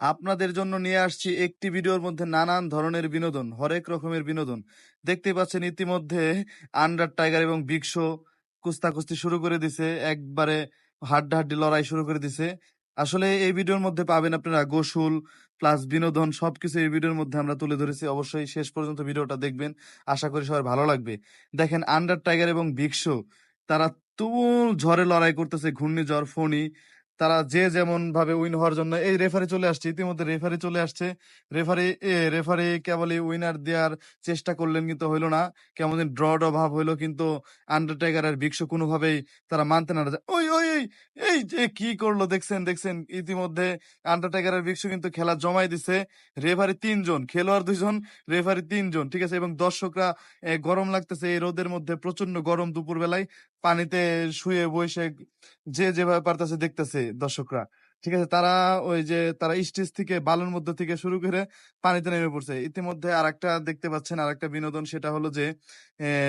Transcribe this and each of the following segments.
আপনাদের জন্য নিয়ে আসছি একটি ভিডিওর মধ্যে নানান ধরনের বিনোদন, হরেক রকমের বিনোদন। দেখতে পাচ্ছেন ইতিমধ্যে আন্ডার টাইগার এবং বিগ শো কুস্তাকুস্তি শুরু করে দিছে, একবারে হাড্ডাহাড্ডি লড়াই শুরু করে দিছে। আসলে এই ভিডিওর মধ্যে পাবেন আপনারা গোসল প্লাস বিনোদন, সবকিছু এই ভিডিওর মধ্যে আমরা তুলে ধরেছি। অবশ্যই শেষ পর্যন্ত ভিডিওটা দেখবেন, আশা করি সবার ভালো লাগবে। দেখেন আন্ডার টাইগার এবং বিগ তারা তুমুল ঝড়ে লড়াই করতেছে, ঘূর্ণিঝড়, ফণি তারা যে যেমন ভাবে উইন হওয়ার জন্য, এই রেফারি চলে আসছে, ইতিমধ্যে রেফারি চলে আসছে। রেফারি রেফারি কেবলই উইনার দেওয়ার চেষ্টা করলেন কিন্তু হইল না। কেমন ড্র ড্র ভাব হইল কিন্তু আন্ডারটেকার আর ভিক্স কোনোভাবেই তারা মানতে না ওই ওই ওই, এই যে কি করল দেখছেন দেখছেন, ইতিমধ্যে আন্ডারটেকার আর ভিক্স কিন্তু খেলা জমাই দিছে। রেফারি তিনজন, খেলোয়াড় দুইজন রেফারি তিনজন, ঠিক আছে? এবং দর্শকরা গরম লাগতেছে, এই রোদের মধ্যে প্রচণ্ড গরম দুপুর বেলায় পানিতে শুয়ে বসে যে যেভাবে পারতেছে দেখতেছে। দর্শকরা। ঠিক আছে, তারা ওই যে, তারা স্টেজ থেকে, বালুর মধ্যে থেকে শুরু করে পানিতে নেমে পড়ছে। ইতিমধ্যে আর একটা দেখতে পাচ্ছেন আর একটা বিনোদন, সেটা হলো যে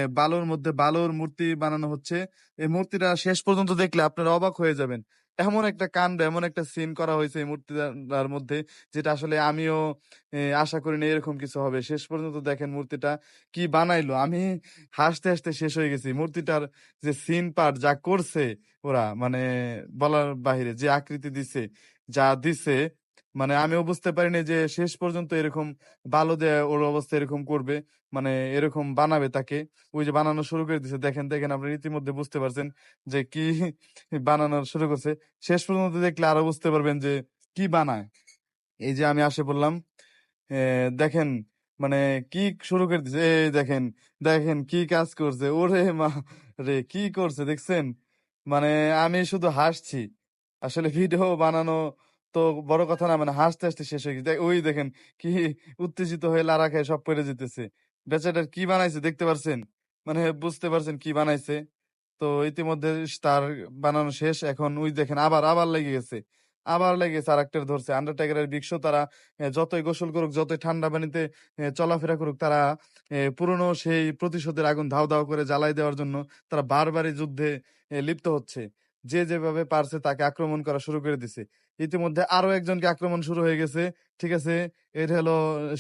বালুর মধ্যে বালুর মূর্তি বানানো হচ্ছে। এই মূর্তিটা শেষ পর্যন্ত দেখলে আপনারা অবাক হয়ে যাবেন। এমন একটা কাণ্ড, এমন একটা সিন করা হয়েছে এই মূর্তিটার মধ্যে, যেটা আসলে আমিও আশা করিনি এরকম কিছু হবে। শেষ পর্যন্ত দেখেন মূর্তিটা কি বানাইলো। আমি হাসতে হাসতে শেষ হয়ে গেছি। মূর্তিটার যে সিন পার্ট যা করছে ওরা মানে বলার বাহিরে যে আকৃতি দিছে, যা দিছে মানে আমিও বুঝতে পারিনি যে শেষ পর্যন্ত এরকম বালু দেয় ওর অবস্থা এরকম করবে মানে এরকম বানাবে তাকে। ওই যে বানানো শুরু করে দিছে, দেখেন দেখেন আপনি ইতিমধ্যে বুঝতে পারছেন যে কি বানানো শুরু করছে। শেষ পর্যন্ত দেখলে আরও বুঝতে পারবেন যে কি বানায়। এই যে আমি আসে বললাম দেখেন মানে কি শুরু করে দিছে, এই দেখেন দেখেন কি কাজ করছে। ওরে মা রে, কি করছে, দেখছেন? মানে আমি শুধু হাসছি। আসলে ভিডিও বানানো তো বড় কথা না মানে হাসতে হাসতে শেষ হয়ে গেছে। ওই দেখেন কি উত্তেজিত হয়ে লারা খেয়ে সব পড়ে যেতেছে। বেচাটার কি বানাইছে দেখতে পারছেন? মানে বুঝতে পারছেন কি বানাইছে? তো ইতিমধ্যে তার বানানো শেষ। এখন ওই দেখেন আবার আবার লেগে গেছে। আবার লেগে গেছে আরেকটার ধরছে। আন্ডারটেকারের বিক্স তারা যতই গোসল করুক, যতই ঠান্ডা পানিতে চলাফেরা করুক, তারা পুরনো সেই প্রতিশোধের আগুন ধাও ধাও করে জ্বালাই দেওয়ার জন্য তারা বারবারই যুদ্ধে লিপ্ত হচ্ছে। যে যেভাবে পারছে তাকে আক্রমণ করা শুরু করে দিছে। ইতিমধ্যে আরও একজনকে আক্রমণ শুরু হয়ে গেছে, ঠিক আছে? এর হলো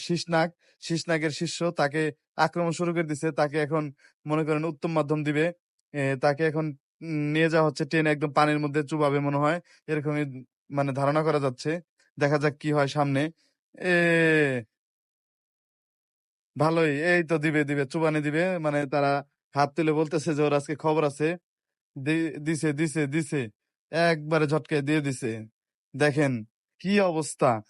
শীষনাগ। শীষনাগের শিষ্য তাকে আক্রমণ শুরু করে দিছে, তাকে এখন মনে করেন উত্তম মাধ্যম দিবে। তাকে এখন নিয়ে যাওয়া হচ্ছে ট্রেনে একদম পানির মধ্যে চুবাবে মনে হয়। এরকমই মানে ধারণা করা যাচ্ছে। দেখা যাক কি হয় সামনে। এ, ভালোই। এই তো দিবে দিবে, চুবানি দিবে। মানে তারা হাত তুলে বলতেছে যে ওর আজকে খবর আছে। দিছে দিছে দিছে। একবারে ঝটকে দিয়ে দিছে। দেখেন কি অবস্থা।